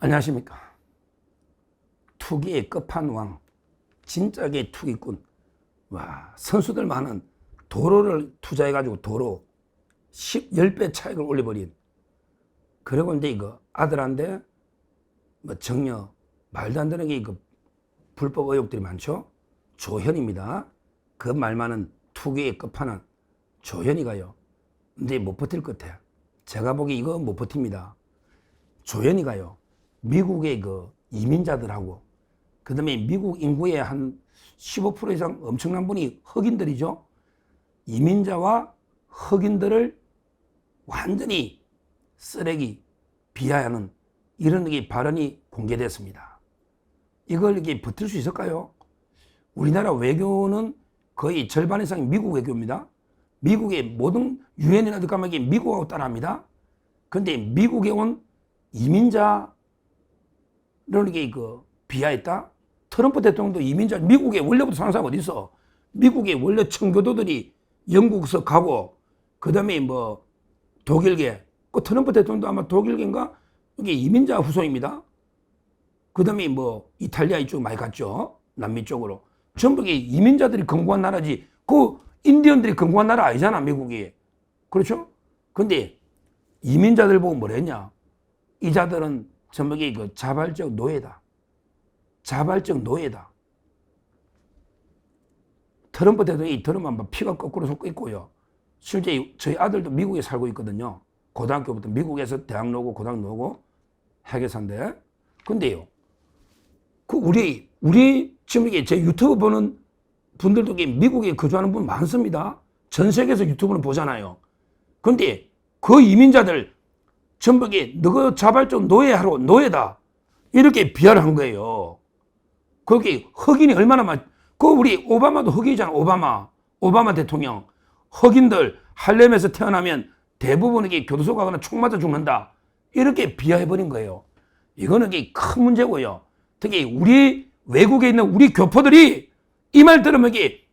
안녕하십니까. 투기의 끝판왕, 진짜게 투기꾼. 와, 선수들 많은 도로를 투자해가지고 도로 10, 10배 차익을 올려버린. 그리고 이제 이거 아들한테 뭐 정려, 말도 안 되는 게 이거 불법 의혹들이 많죠. 조현입니다. 그 말만은 투기의 끝판왕. 조현이가요. 근데 못 버틸 것 같아. 제가 보기 이거 못 버팁니다. 조현이가요. 미국의 그 이민자들하고 그다음에 미국 인구의 한 15% 이상 엄청난 분이 흑인들이죠. 이민자와 흑인들을 완전히 쓰레기 비하하는 이런 게 발언이 공개됐습니다. 이걸 이렇게 버틸 수 있을까요? 우리나라 외교는 거의 절반 이상이 미국 외교입니다. 미국의 모든 유엔이나 이게 미국하고 따라합니다. 근데 미국에 온 이민자 를 이게 그 비하했다? 트럼프 대통령도 이민자, 미국에 원래부터 사는 사람 어디 있어? 미국에 원래 청교도들이 영국서 가고, 그 다음에 뭐 독일계, 그 트럼프 대통령도 아마 독일계인가? 이게 이민자 후손입니다. 그 다음에 뭐 이탈리아 이쪽 많이 갔죠. 남미 쪽으로. 전부 이게 이민자들이 건국한 나라지. 그 인디언들이 건국한 나라 아니잖아, 미국이. 그렇죠? 근데 이민자들 보고 뭐랬냐? 이 자들은 전부 그 자발적 노예다. 자발적 노예다. 트럼프 대통령이 들으면 막 피가 거꾸로 솟고 있고요. 실제 저희 아들도 미국에 살고 있거든요. 고등학교부터 미국에서 대학 나오고 고등학 나오고 회계사인데. 근데요. 그 우리 우리 지금 이게 제 유튜브 보는 분들도 미국에 거주하는 분 많습니다. 전 세계에서 유튜브를 보잖아요. 근데 그 이민자들 전부 이게 너가 자발적 노예하러 노예다. 이렇게 비하를 한 거예요. 거기 흑인이 얼마나 많, 그 우리 오바마도 흑인이잖아, 오바마. 오바마 대통령. 흑인들 할렘에서 태어나면 대부분 이게 교도소 가거나 총 맞아 죽는다. 이렇게 비하해버린 거예요. 이거는 큰 문제고요. 특히 우리 외국에 있는 우리 교포들이 이 말 들으면 이게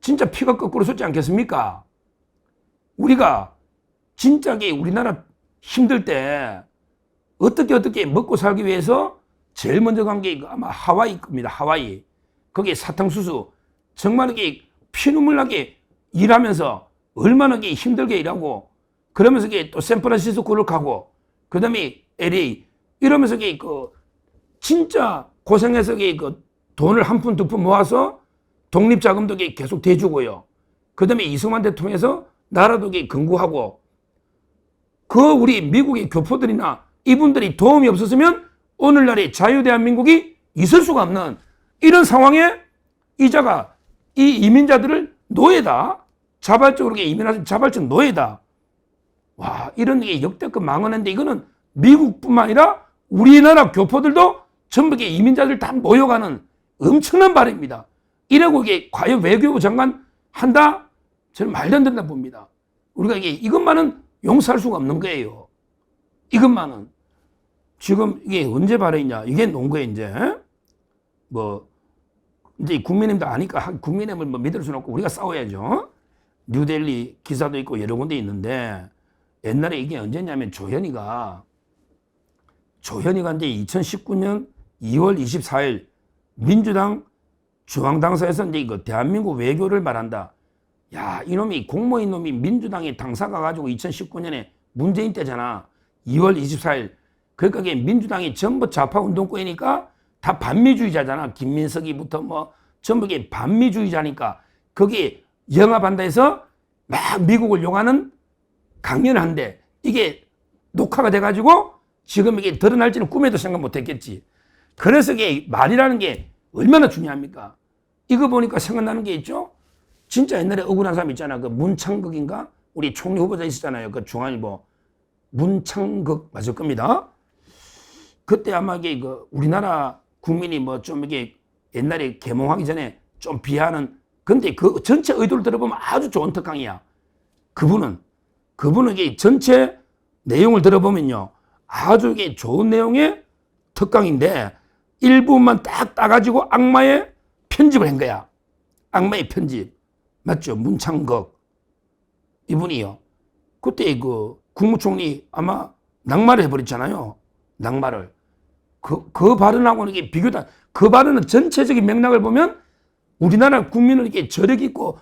진짜 피가 거꾸로 솟지 않겠습니까? 우리가 진짜게 우리나라 힘들 때 어떻게 어떻게 먹고 살기 위해서 제일 먼저 간 게 아마 하와이 겁니다. 하와이. 거기에 사탕수수. 정말 이게 피눈물 나게 일하면서 얼마나 이게 힘들게 일하고 그러면서 이게 또 샌프란시스코를 가고 그 다음에 LA 이러면서 이게 그 진짜 고생해서 이게 그 돈을 한 푼 두 푼 모아서 독립자금도 계속 대주고요. 그 다음에 이승만 대통령에서 나라도 이게 근구하고 그 우리 미국의 교포들이나 이분들이 도움이 없었으면 오늘날의 자유대한민국이 있을 수가 없는 이런 상황에 이자가 이 이민자들을 노예다. 자발적으로 이민하신 자발적 노예다. 와, 이런 게 역대급 망언인데 이거는 미국뿐만 아니라 우리나라 교포들도 게 이민자들 다 모여가는 엄청난 발입니다. 이러고 이게 과연 외교부 장관 한다? 저는 말도 안 된다 봅니다. 우리가 이게 이것만은 용서할 수가 없는 거예요. 이것만은. 지금 이게 언제 발행이냐? 이게 논거에 이제. 뭐, 이제 국민의힘도 아니까 국민의힘을 뭐 믿을 수는 없고 우리가 싸워야죠. 뉴델리 기사도 있고 여러 군데 있는데 옛날에 이게 언제냐면 조현이가 조현이가 이제 2019년 2월 24일 민주당 중앙당사에서 이제 이거 대한민국 외교를 말한다. 야, 이놈이 공무원 놈이 민주당의 당사가 가지고 2019년에 문재인 때잖아. 2월 24일. 그러니까 이게 민주당이 전부 좌파 운동권이니까 다 반미주의자잖아. 김민석이부터 뭐 전부 이게 반미주의자니까 거기 영합한다 해서 막 미국을 욕하는 강연을 한대. 이게 녹화가 돼가지고 지금 이게 드러날지는 꿈에도 생각 못 했겠지. 그래서 이게 말이라는 게 얼마나 중요합니까? 이거 보니까 생각나는 게 있죠? 진짜 옛날에 억울한 사람 있잖아. 그 문창극인가? 우리 총리 후보자 있었잖아요. 그 중앙일보. 문창극 맞을 겁니다. 그때 아마 이게 그 우리나라 국민이 뭐 좀 이게 옛날에 개몽하기 전에 좀 비하는 근데 그 전체 의도를 들어보면 아주 좋은 특강이야. 그분은 이게 전체 내용을 들어보면요. 아주 이게 좋은 내용의 특강인데 일부분만 딱 따가지고 악마의 편집을 한 거야. 악마의 편집. 맞죠? 문창극. 이분이요. 그때 그 국무총리 아마 낙마를 해버렸잖아요. 낙마를. 그, 그 발언하고는 이게 비교다. 그 발언은 전체적인 맥락을 보면 우리나라 국민은 이렇게 저력 있고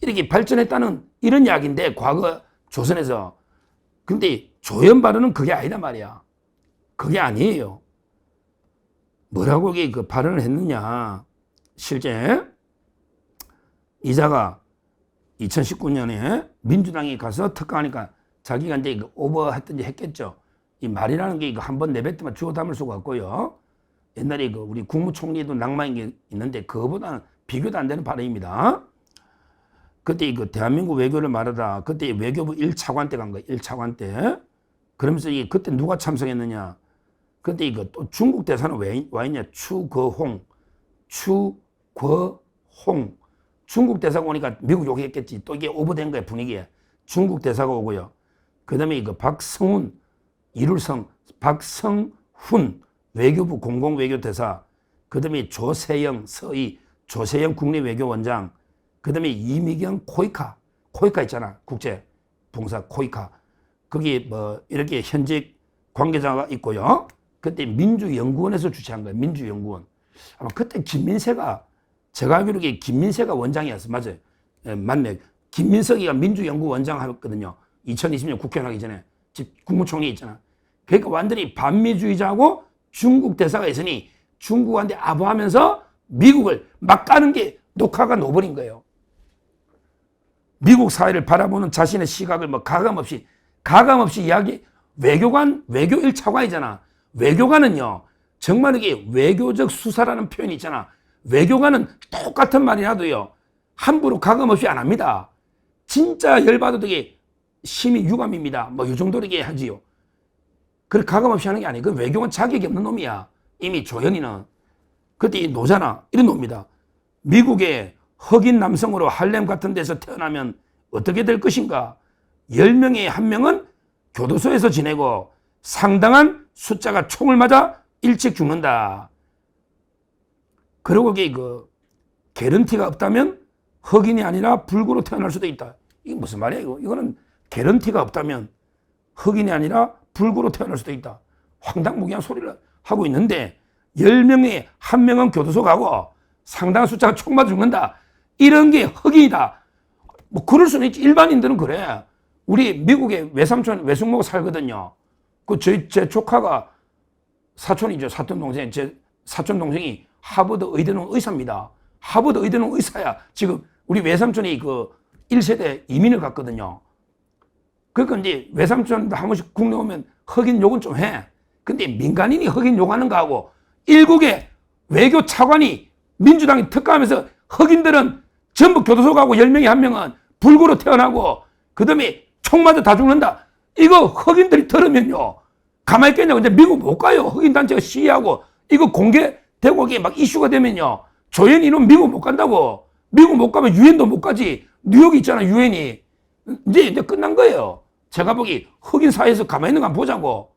이렇게 발전했다는 이런 이야기인데 과거 조선에서. 근데 조연 발언은 그게 아니다 말이야. 그게 아니에요. 뭐라고 그 발언을 했느냐. 실제 이자가 2019년에 민주당이 가서 특강하니까 자기가 이제 그 오버했든지 했겠죠. 이 말이라는 게 이거 한 번 내뱉으면 주워 담을 수가 없고요. 옛날에 그 우리 국무총리도 낭만인 게 있는데 그거보다는 비교도 안 되는 발언입니다. 그때 그 대한민국 외교를 말하다 그때 외교부 1차관 때 간 거예요. 1차관 때. 그러면서 이 그때 누가 참석했느냐. 그때 이거 또 중국 대사는 왜 와 있냐. 추거홍. 추거홍. 중국 대사가 오니까 미국 욕했겠지. 또 이게 오버된 거야, 분위기에. 중국 대사가 오고요. 그 다음에 이거 박성훈, 이룰성, 박성훈 외교부 공공외교대사. 그 다음에 조세영, 서희, 조세영 국립외교원장. 그 다음에 이미경 코이카. 코이카 있잖아. 국제 봉사 코이카. 거기 뭐 이렇게 현직 관계자가 있고요. 그때 민주연구원에서 주최한 거예요. 민주연구원. 아마 그때 김민세가 제가 알기로 김민세가 원장이었어. 맞아요. 예, 맞네. 김민석이가 민주연구원장 하거든요. 2020년 국회의원 하기 전에. 집 국무총리 있잖아. 그러니까 완전히 반미주의자하고 중국 대사가 있으니 중국한테 아부하면서 미국을 막 까는 게 녹화가 놓버린 거예요. 미국 사회를 바라보는 자신의 시각을 뭐 가감 없이 가감 없이 이야기 외교관 외교 1차관이잖아. 외교관은요. 정말 이게 외교적 수사라는 표현이 있잖아. 외교관은 똑같은 말이라도요. 함부로 가감 없이 안 합니다. 진짜 열받아도 이게 심히 유감입니다. 뭐 이 정도로 이게 하지요. 그래 가감 없이 하는 게 아니에요. 그 외교관 자격이 없는 놈이야. 이미 조현이는. 그때 노잖아. 이런 놈입니다. 미국의 흑인 남성으로 할렘 같은 데서 태어나면 어떻게 될 것인가? 10명의 한 명은 교도소에서 지내고 상당한 숫자가 총을 맞아 일찍 죽는다. 그리고 이게 그 개런티가 없다면 흑인이 아니라 불구로 태어날 수도 있다. 이게 무슨 말이야 이거? 이거는 개런티가 없다면 흑인이 아니라 불구로 태어날 수도 있다. 황당무계한 소리를 하고 있는데 10명에 한 명은 교도소 가고 상당한 숫자가 총 맞아 죽는다. 이런 게 흑인이다. 뭐 그럴 수는 있지. 일반인들은 그래. 우리 미국에 외삼촌 외숙모가 살거든요. 그 저희 제 조카가 사촌이죠. 사촌 동생. 제 사촌 동생이 하버드 의대는 의사입니다. 하버드 의대는 의사야. 지금 우리 외삼촌이 그 1세대 이민을 갔거든요. 그러니까 이제 외삼촌도 한 번씩 국내 오면 흑인 욕은 좀 해. 근데 민간인이 흑인 욕하는 거하고 일국의 외교 차관이 민주당이 특가하면서 흑인들은 전부 교도소 가고 10명에 한 명은 불구로 태어나고 그 다음에 총 맞아 다 죽는다. 이거 흑인들이 들으면요. 가만히 있겠냐고. 이제 미국 못 가요. 흑인 단체가 시위하고 이거 공개 이게 막 이슈가 되면요. 조현이 이놈 미국 못 간다고. 미국 못 가면 유엔도 못 가지. 뉴욕 있잖아, 유엔이. 이제, 이제 끝난 거예요. 제가 보기 흑인 사회에서 가만히 있는 거 한번 보자고.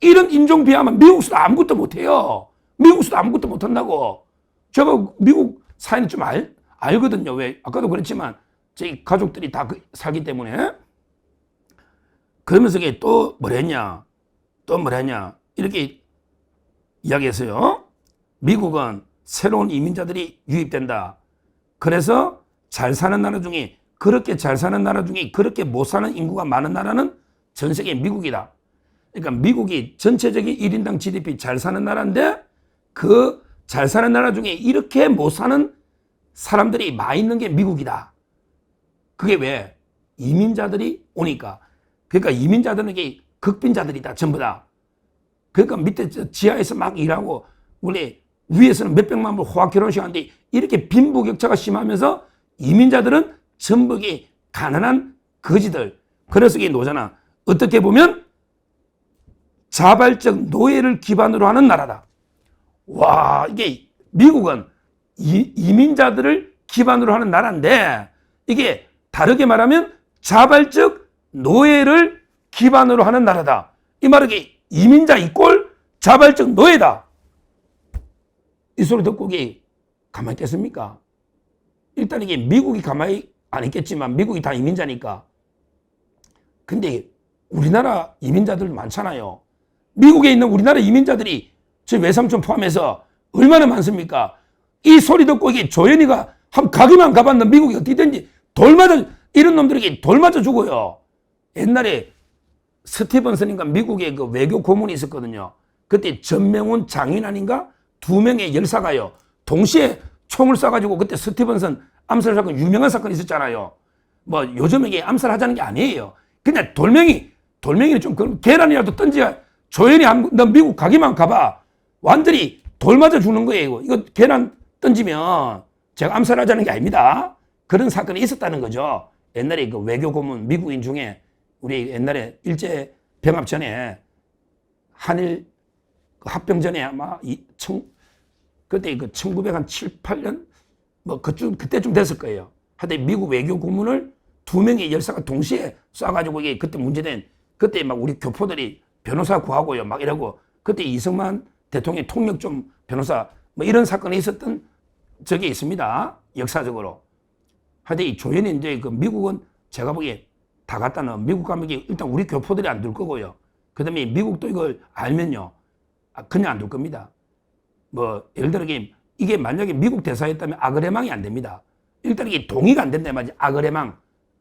이런 인종 비하면 미국에서도 아무것도 못 해요. 미국에서도 아무것도 못 한다고. 제가 미국 사회는 좀 알, 알거든요. 왜? 아까도 그랬지만, 제 가족들이 다 그- 살기 때문에. 그러면서 또 뭐랬냐? 또 뭐랬냐? 이렇게 이야기했어요. 미국은 새로운 이민자들이 유입된다. 그래서 잘 사는 나라 중에 그렇게 잘 사는 나라 중에 그렇게 못 사는 인구가 많은 나라는 전 세계 미국이다. 그러니까 미국이 전체적인 1인당 GDP 잘 사는 나라인데 그 잘 사는 나라 중에 이렇게 못 사는 사람들이 많이 있는 게 미국이다. 그게 왜? 이민자들이 오니까. 그러니까 이민자들은 극빈자들이다. 전부 다. 그러니까 밑에 저 지하에서 막 일하고 원래 위에서는 몇백만 불 호화 결혼식 하는데 이렇게 빈부격차가 심하면서 이민자들은 전부 이 가난한 거지들. 그래서 이게 노잖아. 어떻게 보면 자발적 노예를 기반으로 하는 나라다. 와, 이게 미국은 이, 이민자들을 기반으로 하는 나라인데 이게 다르게 말하면 자발적 노예를 기반으로 하는 나라다. 이 말은 이민자 이꼴 자발적 노예다. 이 소리 듣고 이게 가만히 있겠습니까? 일단 이게 미국이 가만히 안 있겠지만 미국이 다 이민자니까. 근데 우리나라 이민자들 많잖아요. 미국에 있는 우리나라 이민자들이 저 외삼촌 포함해서 얼마나 많습니까? 이 소리 듣고 이게 조현이가 한 가기만 가봤는 미국이 어디든지 돌 맞아 이런 놈들에게 돌 맞아 죽어요. 옛날에 스티븐슨인가 미국의 그 외교 고문이 있었거든요. 그때 전명훈 장인 아닌가 두 명의 열사가요. 동시에 총을 쏴가지고 그때 스티븐슨 암살 사건 유명한 사건 있었잖아요. 뭐 요즘 이게 암살하자는 게 아니에요. 그냥 돌멩이 돌멩이는 좀 그런 계란이라도 던지야 조연이 한, 너 미국 가기만 가봐. 완전히 돌 맞아 죽는 거예요. 이거 계란 던지면 제가 암살하자는 게 아닙니다. 그런 사건이 있었다는 거죠. 옛날에 그 외교 고문 미국인 중에 우리 옛날에 일제 병합 전에 한일 그 합병 전에 아마 이 청, 그때 그 1907, 8년? 뭐 그쯤 그때쯤 됐을 거예요. 하여튼 미국 외교 고문을 두 명의 열사가 동시에 쏴가지고 이게 그때 문제된 그때 막 우리 교포들이 변호사 구하고요 막 이러고 그때 이승만 대통령 통역 좀 변호사 뭐 이런 사건이 있었던 적이 있습니다 역사적으로. 하여튼 이 조연이 이제 그 미국은 제가 보기에 다 갖다는 미국 가면 일단 우리 교포들이 안둘 거고요. 그 다음에 미국도 이걸 알면요. 아, 그냥 안둘 겁니다 뭐 예를 들어 이게, 만약에 미국 대사였다면 아그레망이 안 됩니다. 일단 이게 동의가 안 된다 말이지. 아그레망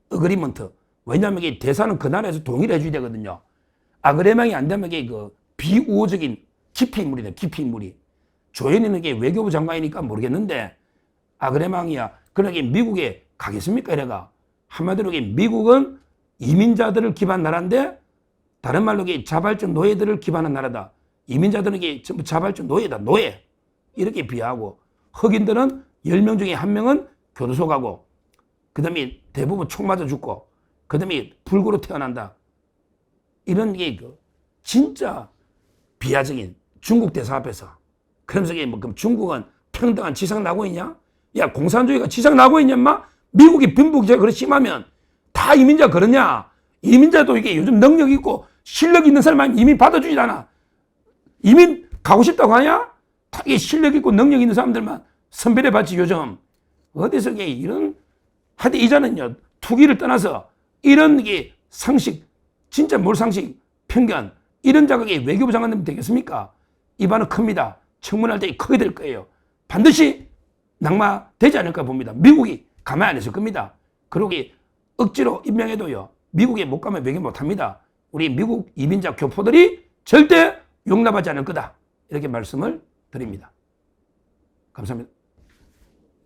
어그리먼트. 왜냐하면 이게 대사는 그 나라에서 동의를 해줘야 되거든요. 아그레망이 안 되면 이게 그 비우호적인 기피 인물이다 기피 인물이. 조현이는 이게 외교부 장관이니까 모르겠는데 아그레망이야. 그러게 미국에 가겠습니까 이래가? 한마디로 미국은 이민자들을 기반 나라인데 다른 말로 자발적 노예들을 기반한 나라다 이민자들은 이게 전부 자발적 노예다 노예 이렇게 비하하고 흑인들은 10명 중에 한 명은 교도소 가고 그 다음에 대부분 총 맞아 죽고 그 다음에 불구로 태어난다 이런 게그 진짜 비하적인 중국 대사 앞에서 그러면서 뭐 그럼 중국은 평등한 지상 나고 있냐? 야 공산주의가 지상 나고 있냐 마? 미국이 빈부격차가 그렇게 심하면 다 이민자 그러냐? 이민자도 이게 요즘 능력 있고 실력 있는 사람만 이민 받아주지 않아 이민 가고 싶다고 하냐? 다 이게 실력 있고 능력 있는 사람들만 선별해 받지 요즘 어디서 이런 하여튼 이자는요 투기를 떠나서 이런 게 상식 진짜 몰상식 편견 이런 자격이 외교부 장관 되면 되겠습니까? 입안은 큽니다. 청문할 때 크게 될 거예요. 반드시 낙마되지 않을까 봅니다. 미국이 가만 안 있을 겁니다. 그러고 억지로 임명해도요. 미국에 못 가면 외교 못 합니다. 우리 미국 이민자 교포들이 절대 용납하지 않을 거다. 이렇게 말씀을 드립니다. 감사합니다.